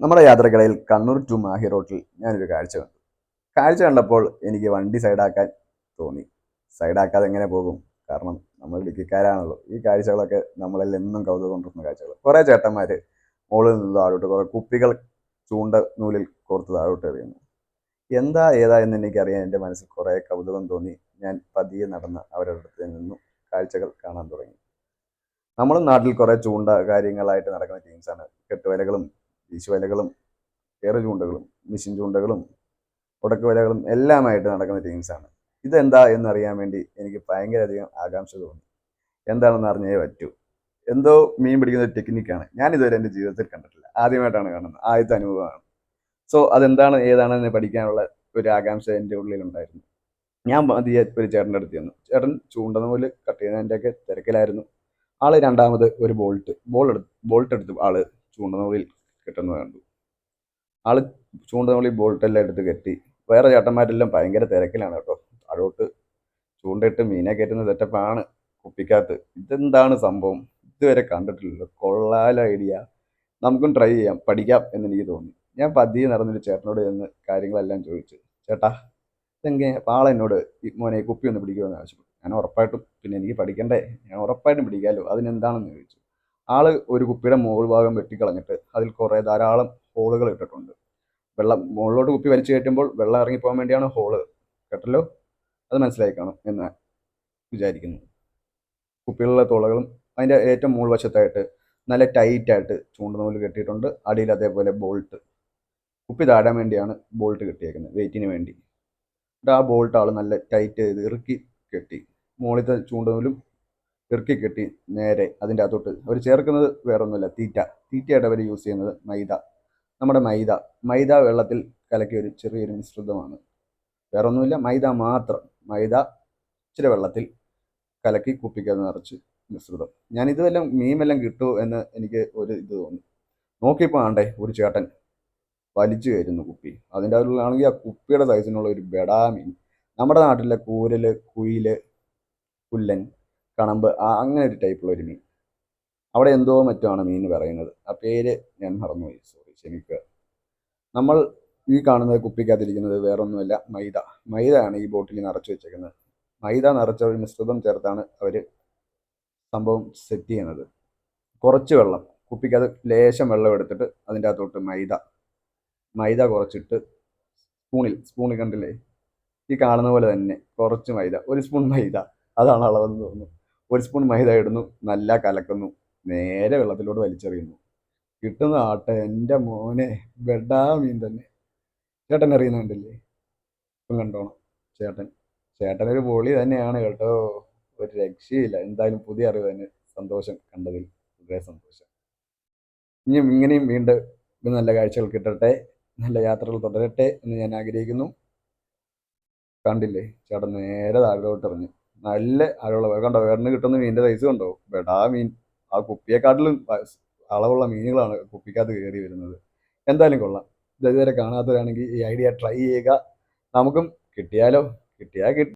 നമ്മുടെ യാത്രക്കിടയിൽ കണ്ണൂർ ടു മാഹി റോട്ടിൽ ഞാനൊരു കാഴ്ച കണ്ടു. കാഴ്ച കണ്ടപ്പോൾ എനിക്ക് വണ്ടി സൈഡാക്കാൻ തോന്നി. സൈഡാക്കാതെ എങ്ങനെ പോകും? കാരണം നമ്മൾ ഇടുക്കിക്കാരാണല്ലോ ഈ കാഴ്ചകളൊക്കെ നമ്മളെല്ലാം എന്നും കൗതുകം കൊണ്ടിരുന്ന കാഴ്ചകൾ കുറേ ചേട്ടന്മാർ മുകളിൽ നിന്ന് താഴോട്ട് കുറേ കുപ്പികൾ ചൂണ്ട നൂലിൽ കോർത്ത് താഴോട്ട് എറിയുന്നു. എന്താ ഏതാ എന്ന് എനിക്കറിയാൻ എന്റെ മനസ്സിൽ കുറേ കൗതുകം തോന്നി. ഞാൻ പതിയെ നടന്ന് അവരുടെ അടുത്ത് നിന്നും കാഴ്ചകൾ കാണാൻ തുടങ്ങി. നമ്മളും നാട്ടിൽ കുറേ ചൂണ്ട കാര്യങ്ങളായിട്ട് നടക്കുന്ന ടീംസാണ് കെട്ടുവലകളും വീശുവലകളും ഏറ് ചൂണ്ടകളും മിഷിൻ ചൂണ്ടകളും ഉടക്കുവലകളും എല്ലാമായിട്ട് നടക്കുന്ന ടീംസാണ് ഇതെന്താ എന്നറിയാൻ വേണ്ടി എനിക്ക് ഭയങ്കര അധികം ആകാംക്ഷ തോന്നി എന്താണെന്ന് അറിഞ്ഞേ പറ്റൂ. എന്തോ മീൻ പിടിക്കുന്ന ഒരു ടെക്നിക്കാണ് ഞാൻ ഇതുവരെ എന്റെ ജീവിതത്തിൽ കണ്ടിട്ടില്ല. ആദ്യമായിട്ടാണ് കാണുന്നത്. ആദ്യത്തെ അനുഭവമാണ്. സോ അതെന്താണ് ഏതാണെന്ന് പഠിക്കാനുള്ള ഒരു ആകാംക്ഷ എന്റെ ഉള്ളിലുണ്ടായിരുന്നു ഞാൻ മതിയ ഒരു ചേട്ടന്റെ അടുത്ത് ചെന്നു. ചേട്ടൻ ചൂണ്ട നൂൽ കട്ട് ചെയ്യുന്നതിന്റെയൊക്കെ തിരക്കിലായിരുന്നു. ആൾ രണ്ടാമത് ഒരു ബോൾട്ട് ബോൾ എടുത്ത് ബോൾട്ട് എടുത്ത് ആൾ ചൂണ്ടനൂലിൽ കെട്ടുന്നത് കണ്ടു. ആൾ ചൂണ്ട നമ്മൾ ഈ ബോൾട്ടെല്ലാം എടുത്ത് കെട്ടി. വേറെ ചേട്ടന്മാരെല്ലാം ഭയങ്കര തിരക്കിലാണ് കേട്ടോ. താഴോട്ട് ചൂണ്ടയിട്ട് മീനെ കയറ്റുന്ന സെറ്റപ്പാണ് കുപ്പിക്കകത്ത്. ഇതെന്താണ് സംഭവം? ഇതുവരെ കണ്ടിട്ടില്ലല്ലോ. കൊള്ളാല ഐഡിയ. നമുക്കും ട്രൈ ചെയ്യാം. പഠിക്കാം എന്ന് എനിക്ക് തോന്നി. ഞാൻ പതിയെ നടന്നൊരു ചേട്ടനോട് ചെന്ന് കാര്യങ്ങളെല്ലാം ചോദിച്ചു. ചേട്ടാ ഇതെങ്ങനെ? പാള എന്നോട് ഈ മോനെ കുപ്പി ഒന്ന് പിടിക്കുമെന്ന് ആവശ്യപ്പെട്ടു. ഞാൻ ഉറപ്പായിട്ടും പിന്നെ എനിക്ക് പഠിക്കണ്ടേ? ഞാൻ ഉറപ്പായിട്ടും പിടിക്കാമല്ലോ അതിനെന്താണെന്ന് ചോദിച്ചു. ആൾ ഒരു കുപ്പിയുടെ മുകൾ ഭാഗം വെട്ടിക്കളഞ്ഞിട്ട് അതിൽ കുറേ ധാരാളം ഹോളുകൾ ഇട്ടിട്ടുണ്ട്. വെള്ളം മുകളിലോട്ട് കുപ്പി വലിച്ചു കയറ്റുമ്പോൾ വെള്ളം ഇറങ്ങിപ്പോകാൻ വേണ്ടിയാണ് ഹോൾ കേട്ടല്ലോ? അത് മനസ്സിലായി കാണും എന്ന് വിചാരിക്കുന്നു. കുപ്പികളിലെ തുളകളും അതിന്റെ ഏറ്റവും മുകൾ വശത്തായിട്ട് നല്ല ടൈറ്റായിട്ട് ചൂണ്ടുനൂൽ കെട്ടിയിട്ടുണ്ട്. അടിയിൽ അതേപോലെ ബോൾട്ട്. കുപ്പി താടാൻ വേണ്ടിയാണ് ബോൾട്ട് കെട്ടിയേക്കുന്നത് വെയിറ്റിന് വേണ്ടി. എന്നിട്ട് ആ ബോൾട്ട് ആൾ നല്ല ടൈറ്റ് ചെയ്ത് ഇറുക്കി കെട്ടി. മുകളിലത്തെ ചൂണ്ടുനൂലും ഇറുക്കി കെട്ടി നേരെ അതിന്റെ അകത്തോട്ട് അവർ ചേർക്കുന്നത് വേറൊന്നുമില്ല തീറ്റ. തീറ്റയായിട്ട് അവർ യൂസ് ചെയ്യുന്നത് മൈദ. നമ്മുടെ മൈദ. മൈദ വെള്ളത്തിൽ കലക്കിയ ഒരു ചെറിയൊരു മിശ്രിതമാണ്. വേറൊന്നുമില്ല മൈദ മാത്രം. മൈദ ഇച്ചിരി വെള്ളത്തിൽ കലക്കി കുപ്പിക്കകത്ത് നിറച്ച് മിശ്രിതം. ഞാൻ ഇതെല്ലാം മീമെല്ലാം കിട്ടുമോ എന്ന് എനിക്ക് ഒരു ഇത് തോന്നി. നോക്കിയപ്പോൾ ആണ്ടേ ഒരു ചേട്ടൻ വലിച്ചു കയറ്റുന്നു കുപ്പി. അതിന്റെ അതിലാണെങ്കിൽ ആ കുപ്പിയുടെ സൈസിനുള്ള ഒരു ബെഡാമീൻ നമ്മുടെ നാട്ടിലെ കൂരൽ കുയിൽ പുല്ലൻ കണമ്പ് അങ്ങനെ ഒരു ടൈപ്പുള്ള ഒരു മീൻ. അവിടെ എന്തോ മറ്റോ ആണ് മീൻ പറയുന്നത്. ആ പേര് ഞാൻ മറന്നുപോയി. സോറി ക്ഷമിക്കുക. നമ്മൾ ഈ കാണുന്നത് കുപ്പിക്കകത്തിരിക്കുന്നത് വേറൊന്നുമല്ല മൈദ. മൈദയാണ് ഈ ബോട്ടിൽ നിറച്ച് വെച്ചേക്കുന്നത്. മൈദ നിറച്ച ഒരു മിശ്രിതം ചേർത്താണ് അവർ സംഭവം സെറ്റ് ചെയ്യുന്നത്. കുറച്ച് വെള്ളം കുപ്പിക്കകത്ത് ലേശം വെള്ളം എടുത്തിട്ട് അതിന്റെ അകത്തോട്ട് മൈദ. മൈദ കുറച്ചിട്ട് സ്പൂണിൽ സ്പൂണിൽ കണ്ടില്ലേ? ഈ കാണുന്ന പോലെ തന്നെ കുറച്ച് മൈദ ഒരു സ്പൂൺ മൈദ. അതാണ് അളവെന്ന് തോന്നുന്നു. ഒരു സ്പൂൺ മൈദ ഇടുന്നു നല്ല കലക്കുന്നു നേരെ വെള്ളത്തിലോട്ട് വലിച്ചെറിയുന്നു. കിട്ടുന്ന ആട്ടെ എന്റെ മോനെ ബെഡാ മീൻ തന്നെ. ചേട്ടൻ അറിയുന്നുണ്ടല്ലേ? ഇപ്പം കണ്ടോണം. ചേട്ടൻ ഒരു പൊളി തന്നെയാണ് കേട്ടോ. ഒരു രക്ഷയില്ല. എന്തായാലും പുതിയ അറിവ് തന്നെ. സന്തോഷം കണ്ടതിൽ. വളരെ സന്തോഷം. ഇനിയും ഇങ്ങനെയും വീണ്ടും നല്ല കാഴ്ചകൾ കിട്ടട്ടെ. നല്ല യാത്രകൾ തുടരട്ടെ എന്ന് ഞാൻ ആഗ്രഹിക്കുന്നു. കണ്ടില്ലേ? ചേട്ടൻ നേരെ താഴോട്ട് എറിഞ്ഞു നല്ല അളവുള്ള കണ്ടോ? വേറെ കിട്ടുന്ന മീനിന്റെ സൈസ് കണ്ടോ? ബെടാ മീൻ. ആ കുപ്പിയെക്കാട്ടിലും അളവുള്ള മീനുകളാണ് കുപ്പിക്കകത്ത് കയറി വരുന്നത്. എന്തായാലും കൊള്ളാം. ഇത് ഇതുവരെ കാണാത്തവരാണെങ്കിൽ ഈ ഐഡിയ ട്രൈ ചെയ്യുക. നമുക്കും കിട്ടിയാലോ? കിട്ടിയാൽ കിട്ടി